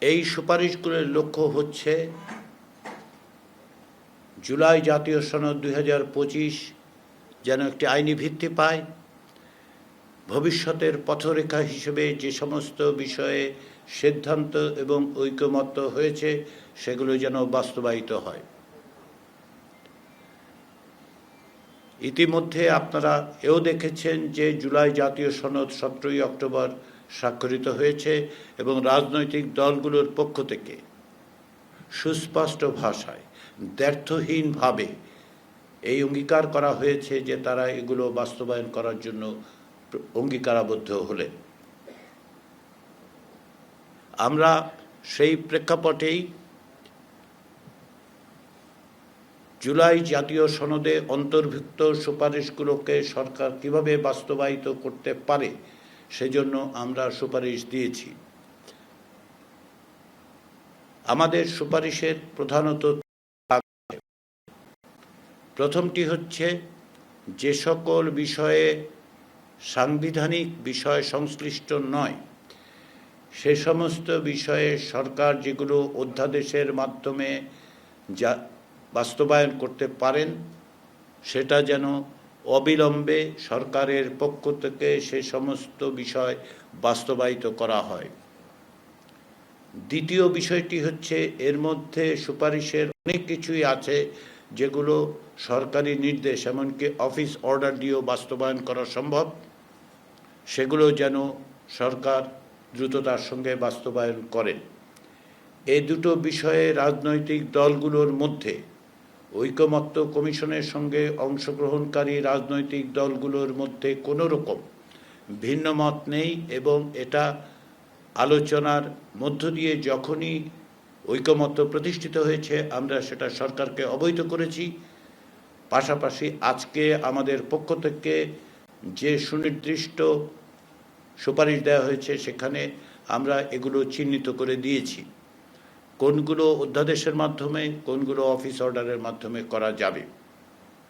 এই সুপারিশগুলোর লক্ষ্য হচ্ছে, জুলাই জাতীয় সনদ দুই হাজার পঁচিশ যেন একটি আইনি ভিত্তি পায়। ভবিষ্যতের পথরেখা হিসেবে যে সমস্ত বিষয়ে সিদ্ধান্ত এবং ঐকমত্য হয়েছে, সেগুলো যেন বাস্তবায়িত হয়। ইতিমধ্যে আপনারা এও দেখেছেন যে জুলাই জাতীয় সনদ সতেরোই অক্টোবর স্বাক্ষরিত হয়েছে এবং রাজনৈতিক দলগুলোর পক্ষ থেকে সুস্পষ্ট ভাষায়, দ্ব্যর্থহীনভাবে এই অঙ্গীকার করা হয়েছে যে তারা এগুলো বাস্তবায়ন করার জন্য অঙ্গীকারাবদ্ধ হলেন। আমরা সেই প্রেক্ষাপটেই জুলাই জাতীয় সনদে অন্তর্ভুক্ত সুপারিশগুলোকে সরকার কীভাবে বাস্তবায়িত করতে পারে, সেজন্য আমরা সুপারিশ দিয়েছি। আমাদের সুপারিশের প্রধানত প্রথমটি হচ্ছে, যে সকল বিষয়ে সাংবিধানিক বিষয় সংশ্লিষ্ট নয়, সে সমস্ত বিষয়ে সরকার যেগুলো অধ্যাদেশের মাধ্যমে যা বাস্তবায়ন করতে পারেন, সেটা যেন অবিলম্বে সরকারের পক্ষ থেকে সে সমস্ত বিষয় বাস্তবায়িত করা হয়। দ্বিতীয় বিষয়টি হচ্ছে, এর মধ্যে সুপারিশের অনেক কিছুই আছে যেগুলো সরকারি নির্দেশ, এমনকি অফিস অর্ডার দিয়েও বাস্তবায়ন করা সম্ভব। সেগুলো যেন সরকার দ্রুততার সঙ্গে বাস্তবায়ন করেন এই দুটো বিষয়ে রাজনৈতিক দলগুলোর মধ্যে ঐকমত্য কমিশনের সঙ্গে অংশগ্রহণকারী রাজনৈতিক দলগুলোর মধ্যে কোনো রকম ভিন্ন মত নেই এবং এটা আলোচনার মধ্য দিয়ে যখনই ঐকমত্য প্রতিষ্ঠিত হয়েছে, আমরা সেটা সরকারকে অবহিত করেছি। পাশাপাশি আজকে আমাদের পক্ষ থেকে যে সুনির্দিষ্ট সুপারিশ দেওয়া হয়েছে, সেখানে আমরা এগুলো চিহ্নিত করে দিয়েছি। কোনগুলো অধ্যাদেশের মাধ্যমে কোনগুলো অফিস অর্ডারের মাধ্যমে করা যাবে।